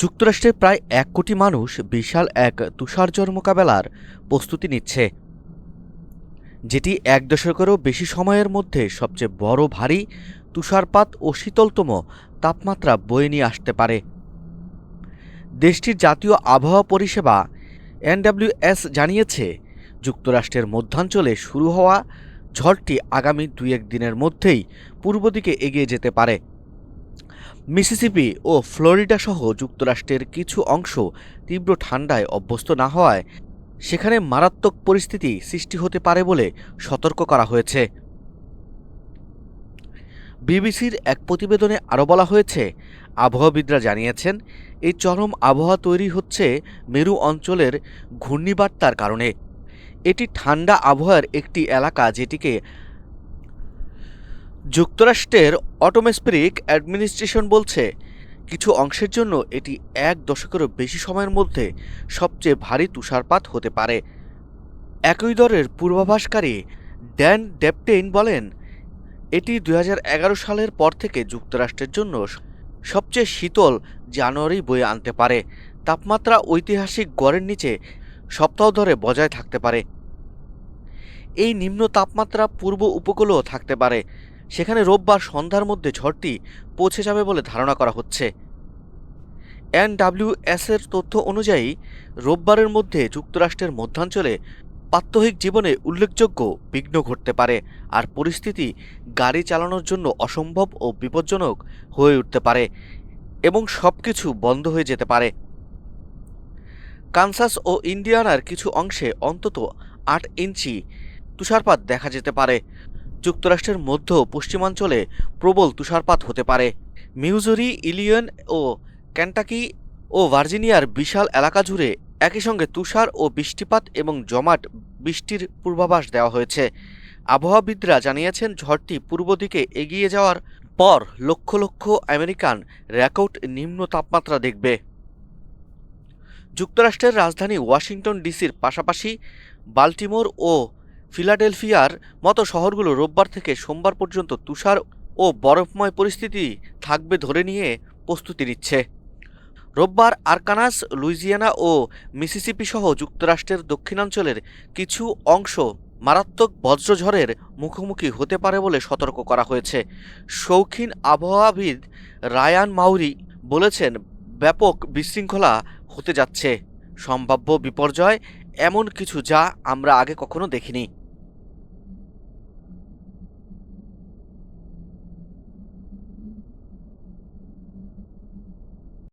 যুক্তরাষ্ট্রের প্রায় এক কোটি মানুষ বিশাল এক তুষারঝড় মোকাবেলার প্রস্তুতি নিচ্ছে। যেটি এক দশকেরও বেশি সময়ের মধ্যে সবচেয়ে বড় ভারী তুষারপাত ও শীতলতম তাপমাত্রা বয়ে নিয়ে আসতে পারে। দেশটির জাতীয় আবহাওয়া পরিষেবা এনডব্লিউএস জানিয়েছে, যুক্তরাষ্ট্রের মধ্যাঞ্চলে শুরু হওয়া ঝড়টি আগামী দুই এক দিনের মধ্যেই পূর্ব দিকে এগিয়ে যেতে পারে। মিসিসিপি ও ফ্লোরিডা সহ যুক্তরাষ্ট্রের কিছু অংশ তীব্র ঠান্ডায় অভ্যস্ত না হওয়ায় সেখানে মারাত্মক পরিস্থিতি সৃষ্টি হতে পারে বলে সতর্ক করা হয়েছে। বিবিসির এক প্রতিবেদনে আরও বলা হয়েছে, আবহাওয়াবিদরা জানিয়েছেন, এই চরম আবহাওয়া তৈরি হচ্ছে মেরু অঞ্চলের ঘূর্ণিবার্তার কারণে। এটি ঠান্ডা আবহাওয়ার একটি এলাকা যেটিকে যুক্তরাষ্ট্রের অটোমেস্পেরিক অ্যাডমিনিস্ট্রেশন বলছে, কিছু অংশের জন্য এটি এক দশকেরও বেশি সময়ের মধ্যে সবচেয়ে ভারী তুষারপাত হতে পারে। একই দরের পূর্বাভাসকারী ড্যান ডেপটেইন বলেন, এটি দু হাজার এগারো সালের পর থেকে যুক্তরাষ্ট্রের জন্য সবচেয়ে শীতল জানুয়ারি বয়ে আনতে পারে। তাপমাত্রা ঐতিহাসিক গড়ের নিচে সপ্তাহ ধরে বজায় থাকতে পারে। এই নিম্ন তাপমাত্রা পূর্ব উপকূলেও থাকতে পারে। সেখানে রোববার সন্ধ্যার মধ্যে ঝড়টি পৌঁছে যাবে বলে ধারণা করা হচ্ছে। এনডাব্লিউএস এর তথ্য অনুযায়ী, রোববারের মধ্যে যুক্তরাষ্ট্রের মধ্যাঞ্চলে প্রাত্যহিক জীবনে উল্লেখযোগ্য বিঘ্ন ঘটতে পারে আর পরিস্থিতি গাড়ি চালানোর জন্য অসম্ভব ও বিপজ্জনক হয়ে উঠতে পারে এবং সব কিছু বন্ধ হয়ে যেতে পারে। কানসাস ও ইন্ডিয়ানার কিছু অংশে অন্তত আট ইঞ্চি তুষারপাত দেখা যেতে পারে। যুক্তরাষ্ট্রের মধ্য পশ্চিমাঞ্চলে প্রবল তুষারপাত হতে পারে। মিউজুরি ইলিয়ন ও ক্যান্টাকি ও ভার্জিনিয়ার বিশাল এলাকা জুড়ে একই সঙ্গে তুষার ও বৃষ্টিপাত এবং জমাট বৃষ্টির পূর্বাভাস দেওয়া হয়েছে। আবহাওয়াবিদরা জানিয়েছেন, ঝড়টি পূর্ব দিকে এগিয়ে যাওয়ার পর লক্ষ লক্ষ আমেরিকান রেকর্ড নিম্ন তাপমাত্রা দেখবে। যুক্তরাষ্ট্রের রাজধানী ওয়াশিংটন ডিসির পাশাপাশি বাল্টিমোর ও ফিলাডেলফিয়ার মতো শহরগুলো রোববার থেকে সোমবার পর্যন্ত তুষার ও বরফময় পরিস্থিতি থাকবে ধরে নিয়ে প্রস্তুতি নিচ্ছে। রোববার আরকানাস, লুইজিয়ানা ও মিসিসিপি সহ যুক্তরাষ্ট্রের দক্ষিণাঞ্চলের কিছু অংশ মারাত্মক বজ্রঝড়ের মুখোমুখি হতে পারে বলে সতর্ক করা হয়েছে। শৌখিন আবহাওয়াবিদ রায়ান মাউরি বলেছেন, ব্যাপক বিশৃঙ্খলা হতে যাচ্ছে। সম্ভাব্য বিপর্যয় এমন কিছু যা আমরা আগে কখনো দেখিনি।